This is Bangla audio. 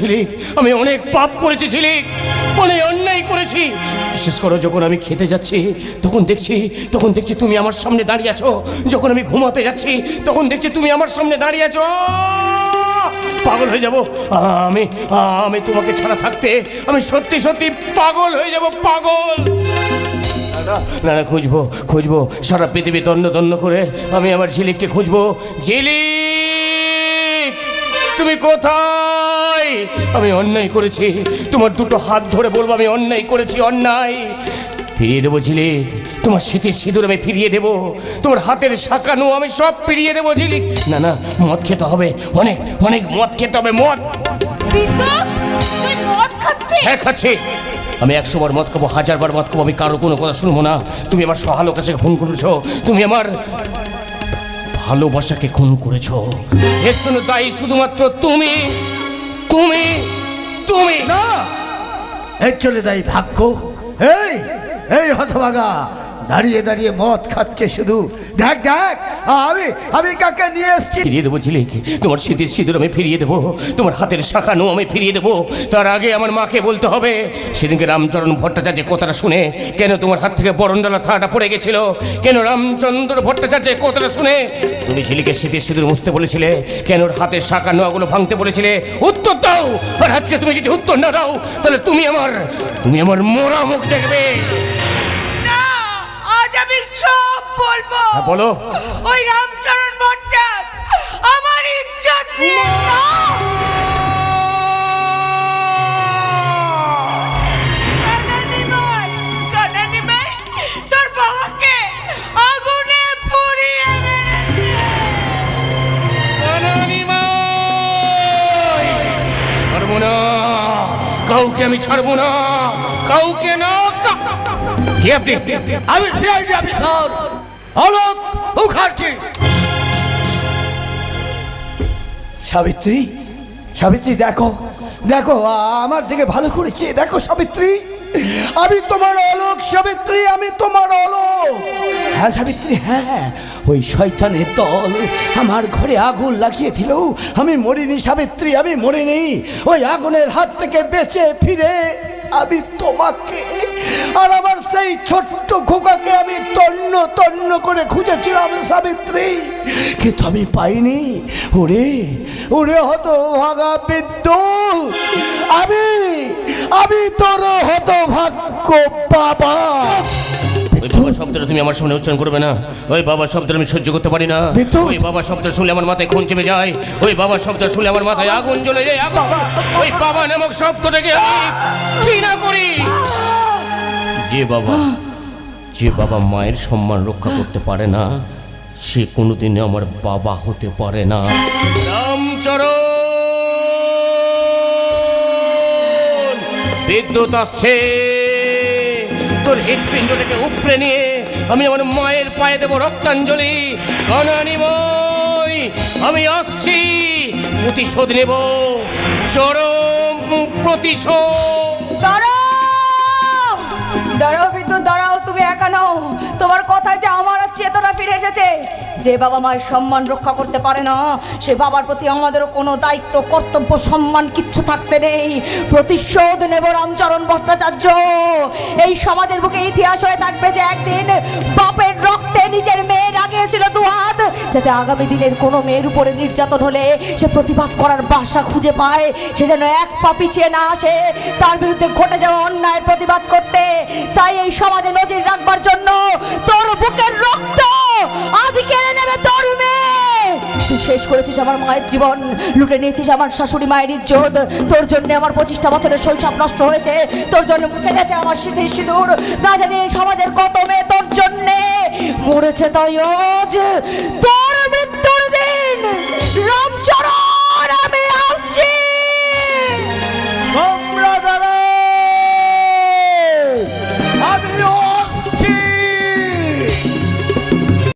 ঝিলিক আমি অনেক পাপ করেছি ঝিলিক অনেক অন্যায় করেছি। বিশেষ করো, যখন আমি খেতে যাচ্ছি, তখন দেখছি তখন দেখছি তুমি আমার সামনে দাঁড়িয়ে আছো। যখন আমি ঘুমাতে যাচ্ছি, তখন দেখছি তুমি আমার সামনে দাঁড়িয়ে আছো। পাগল হয়ে যাব। আমি আমি তোমাকে ছাড়া থাকতে, আমি সত্যি সত্যি পাগল হয়ে যাব, পাগল। না না খুঁজবো খুঁজবো। সারা পৃথিবী তন্ন তন্ন করে আমি আমার ঝিলিককে খুঁজবো। ঝিলিক, তুমি কোথায়? আমি অন্যায় করেছি। তোমার দুটো হাত ধরে বলব আমি অন্যায় করেছি অন্যায়। ফিরিয়ে দেবো ঝিলিক তোমার স্মৃতির সিঁদুর আমি ফিরিয়ে দেবো। তোমার হাতের শাকানো আমি সব ফিরিয়ে দেবো ঝিলিক না না মদ খেতে হবে অনেক অনেক মদ খেতে হবে মদ। তুই হ্যাঁ খাচ্ছি। আমি একশো বার মদ খাব হাজার বার মদ খাব আমি কারও কোনো কথা শুনব না। তুমি আমার সহালো কাছে খুন করেছ তুমি আমার ভালোবাসাকে খুন করেছ। এর জন্য দায়ী শুধুমাত্র তুমি তুমি তুমি। না। এই চলে যাই ভাগ্য। এই এই হতভাগা। দাঁড়িয়ে দাঁড়িয়ে মদ খাচ্ছে শুধু। দেখ দেখ, আমি আমি কাকে নিয়ে এসছি? ফিরিয়ে দেবো ঝিলিক। তোমার স্মৃতির সিঁদুর আমি ফিরিয়ে দেবো। তোমার হাতের শাখানো আমি ফিরিয়ে দেবো। তার আগে আমার মাকে বলতে হবে, সেদিনকে রামচরণ ভট্টাচার্যের কথাটা শুনে, কেন তোমার হাত থেকে বরণডালা থাড়াটা পড়ে গেছিল? কেন রামচন্দ্র ভট্টাচার্যের কথাটা শুনে? তুমি ঝিলিকের স্মৃতির সিঁদুর মুছতে বলেছিলে, কেন ওর হাতের শাখা নোয়াগুলো ভাঙতে বলেছিলে? উত্তর দাও! আর আজকে তুমি যদি উত্তর না দাও, তাহলে তুমি আমার তুমি আমার মোরা মুখ দেখবে। হ্যাঁ, বলো। ওই রামচরণ ভট্টাচ আমার ইজ্জত নিয়ে কাউকে আমি ছাড়বো না। কাউকে না। কা- কে আপনি? আমি সিআইডি অফিসার। অলোক মুখার্জি। সাবিত্রী সাবিত্রী, দেখো দেখো, আমার দিকে ভালো করেছে দেখো, সাবিত্রী। আমি তোমার অলোক, সাবিত্রী, আমি তোমার অলোক। হ্যাঁ সাবিত্রী হ্যাঁ ওই শয়তানের দল আমার ঘরে আগুন লাগিয়ে দিল। আমি মরিনি, সাবিত্রী, আমি মরিনি। ওই আগুনের হাত থেকে বেঁচে ফিরে আমি তোমাকে আর আমার সেই ছোট্ট খোকাকে আমি তন্ন তন্ন করে খুঁজেছিলাম সাবিত্রী। কিন্তু আমি পাইনি। ওরে ওরে হতো ভাগা বিদ্যুৎ। আমি আমি তোর হতো ভাগ্য বাবা। ওই বাবা শব্দটা তুমি আমার সামনে উচ্চারণ করবে না। ওই বাবা শব্দটা আমি সহ্য করতে পারি না! ওই বাবা শব্দ শুনলে আমার মাথায় খুন চেপে যায়। ওই বাবা শব্দ শুনলে আমার মাথায় আগুন জ্বলে যায়। ওই বাবা নামক শব্দটাকে ঘৃণা যে বাবা যে বাবা মায়ের সম্মান রক্ষা করতে পারে না, সে কোনোদিনই আমার বাবা হতে পারে না। রামচরণ, বিদ্যুৎ আসছে। তোর নিয়ে আমি আমার মায়ের পায়ে দেবো রক্তাঞ্জলি। অনানিময় আমি আসছি, প্রতিশোধ নেব। চরম প্রতিশোধ। দাঁড়াও বিদ্যুৎ দাঁড়াও, তুমি একা নাও। তোমার কথায় যে আমার চেতনা ফিরে এসেছে, যে বাবা মায়ের সম্মান রক্ষা করতে পারে না, সে বাবার প্রতি আমাদেরও কোনো দায়িত্ব, কর্তব্য, সম্মান কিচ্ছু থাকতে নেই। প্রতিশোধ নেব রামচরণ ভট্টাচার্য। এই সমাজের বুকে ইতিহাস হয়ে থাকবে যে একদিন বাপের রক্তে নিজের মেয়ে রাগিয়েছিল দুহাত, যাতে আগামী দিনের কোনো মেয়ের উপরে নির্যাতন হলে সে প্রতিবাদ করার বাসা খুঁজে পায়। সে যেন এক পা পিছিয়ে না আসে, তার বিরুদ্ধে ঘটে যাওয়া অন্যায়ের প্রতিবাদ করতে সমাজে নজির রাখবার জন্য তোর বুকের রক্ত আজ কেড়ে নেবে তোর শেষ করেছিস আমার মায়ের জীবন, লুটে নিয়েছিস আমার শাশুড়ি মায়ের ইজ্জত। তোর জন্য আমার পঁচিশটা বছরের শৈশব নষ্ট হয়েছে। তোর জন্য মুছে গেছে আমার স্মৃতির সিঁদুর। না জানি সমাজের কত মেয়ে তোর জন্যে মরেছে তাই তোর